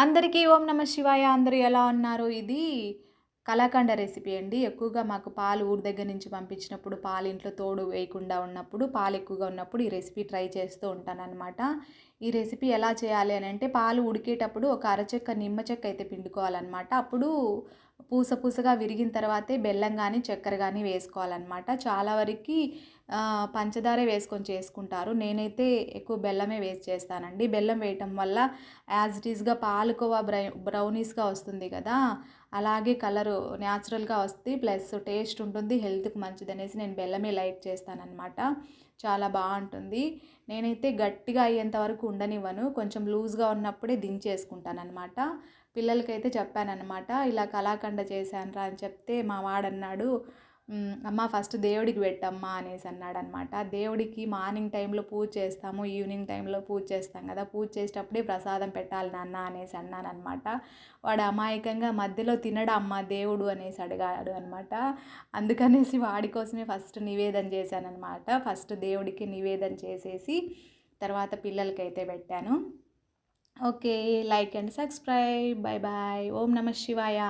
అందరికీ ఓం నమ శివాయ. అందరూ ఎలా ఉన్నారు? ఇది కలాకండ రెసిపీ అండి. ఎక్కువగా మాకు పాలు ఊరి దగ్గర నుంచి పంపించినప్పుడు పాలు ఇంట్లో తోడు వేయకుండా ఉన్నప్పుడు పాలు ఎక్కువగా ఉన్నప్పుడు ఈ రెసిపీ ట్రై చేస్తూ ఉంటానన్నమాట. ఈ రెసిపీ ఎలా చేయాలి అని అంటే పాలు ఉడికేటప్పుడు ఒక అరచెక్క నిమ్మ చెక్క అయితే పిండుకోవాలన్నమాట. అప్పుడు పూస పూసగా విరిగిన తర్వాతే బెల్లం కానీ చక్కెర కానీ వేసుకోవాలన్నమాట. చాలా వరకు పంచదారే వేసుకొని చేసుకుంటారు. నేనైతే ఎక్కువ బెల్లమే వేసి చేస్తానండి. బెల్లం వేయటం వల్ల యాజ్ ఇట్ ఈస్గా పాలకోవా బ్రై బ్రౌనీస్గా వస్తుంది కదా. అలాగే కలరు న్యాచురల్గా వస్తుంది. ప్లస్ టేస్ట్ ఉంటుంది. హెల్త్కి మంచిది అనేసి నేను బెల్లమే లైట్ చేస్తానన్నమాట. చాలా బాగుంటుంది. నేనైతే గట్టిగా అయ్యేంత వరకు ఉండనివ్వను. కొంచెం లూజ్గా ఉన్నప్పుడే దించేసుకుంటానమాట పిల్లలకైతే చెప్పానన్నమాట ఇలా కళాఖండ చేశాను అని చెప్తే మా వాడన్నాడు అమ్మ ఫస్ట్ దేవుడికి పెట్టమ్మా అనేసి అన్నాడు అనమాట దేవుడికి మార్నింగ్ టైంలో పూజ చేస్తాము ఈవినింగ్ టైంలో పూజ చేస్తాం కదా పూజ చేసేటప్పుడే ప్రసాదం పెట్టాలి నాన్న అనేసి అన్నాను అనమాట వాడు అమాయకంగా మధ్యలో తినడమ్మ అమ్మ దేవుడు అనేసి అడిగాడు అనమాట అందుకనేసి వాడి కోసమే ఫస్ట్ నివేదన చేశానమాట ఫస్ట్ దేవుడికి నివేదన చేసేసి తర్వాత పిల్లలకైతే పెట్టాను. Okay like and subscribe. Bye bye ఓం నమ శివాయ.